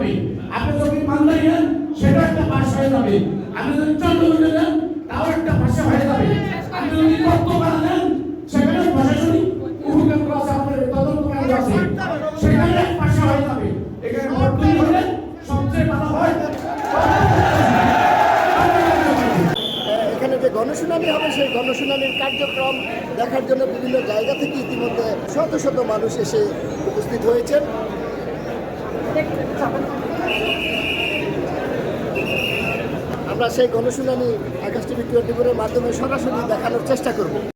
যাবে। আপনি যদি মালদাই নেন সেটা একটা বাস হয়ে যাবে। আপনি যদি চন্দ্রগুলো নেন তাও একটা বাসা হয়ে যাবে। আপনি যদি কর্তপাড়া নেন সেখানে প্রশাসনিক উপকেন্দ্র আছে আমাদের তদন্ত কেন্দ্র আছে। সেখানে বাসা হয়ে যাবে। এখানে ভোট হলে সবচেয়ে ভালো হয়। যে গণশুনানি হবে, সেই গণশুনানির কার্যক্রম দেখার জন্য বিভিন্ন জায়গা থেকে ইতিমধ্যে শত শত মানুষ এসে উপস্থিত হয়েছেন। আমরা সেই গণশুনানি আকাশ টিভি টোয়েন্টি ফোরের মাধ্যমে সরাসরি দেখানোর চেষ্টা করব।